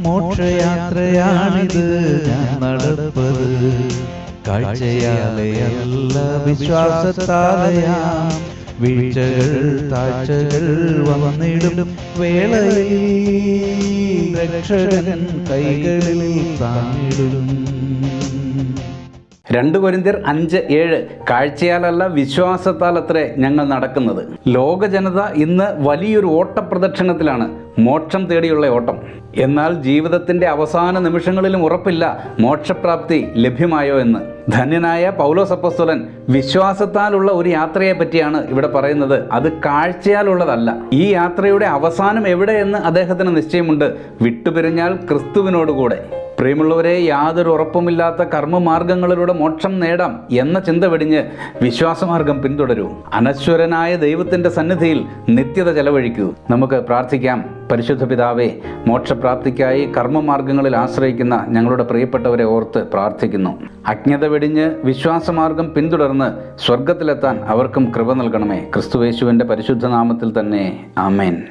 മോക്ഷയാത്രയാണിത്. നടപ്പത്. കാഴ്ചയാലയല്ല വിശ്വാസത്താലയാം. വീഴ്ചകൾ താഴ്ചകൾ വന്നിടും വേളയിൽ. രക്ഷകൻ കൈകളിൽ താങ്ങിടും. രണ്ട് കൊരിന്തിയർ അഞ്ച് ഏഴ് കാഴ്ചയാലല്ല വിശ്വാസത്താൽ അത്രേ ഞങ്ങൾ നടക്കുന്നത്. ലോക ജനത ഇന്ന് വലിയൊരു ഓട്ടപ്രദക്ഷിണത്തിലാണ്. മോക്ഷം തേടിയുള്ള ഓട്ടം. എന്നാൽ ജീവിതത്തിന്റെ അവസാന നിമിഷങ്ങളിലും ഉറപ്പില്ല മോക്ഷപ്രാപ്തി ലഭ്യമായോ എന്ന്. ധന്യനായ പൗലോസപ്പസ്തുലൻ വിശ്വാസത്താലുള്ള ഒരു യാത്രയെ പറ്റിയാണ് ഇവിടെ പറയുന്നത്. അത് കാഴ്ചയാലുള്ളതല്ല. ഈ യാത്രയുടെ അവസാനം എവിടെയെന്ന് അദ്ദേഹത്തിന് നിശ്ചയമുണ്ട്. വിട്ടുപിരിഞ്ഞാൽ ക്രിസ്തുവിനോടുകൂടെ. പ്രിയമുള്ളവരെ യാതൊരു ഉറപ്പുമില്ലാത്ത കർമ്മമാർഗങ്ങളിലൂടെ മോക്ഷം നേടാം എന്ന ചിന്ത വെടിഞ്ഞ് വിശ്വാസമാർഗം പിന്തുടരൂ. അനശ്വരനായ ദൈവത്തിന്റെ സന്നിധിയിൽ നിത്യത ചെലവഴിക്കൂ. നമുക്ക് പ്രാർത്ഥിക്കാം. പരിശുദ്ധ പിതാവെ മോക്ഷപ്രാപ്തിക്കായി കർമ്മമാർഗങ്ങളിൽ ആശ്രയിക്കുന്ന ഞങ്ങളുടെ പ്രിയപ്പെട്ടവരെ ഓർത്ത് പ്രാർത്ഥിക്കുന്നു. അജ്ഞത വെടിഞ്ഞ് വിശ്വാസമാർഗം പിന്തുടർന്ന് സ്വർഗത്തിലെത്താൻ അവർക്കും കൃപ നൽകണമേ. ക്രിസ്തുവേശുവിന്റെ പരിശുദ്ധ നാമത്തിൽ തന്നെ. ആമേൻ.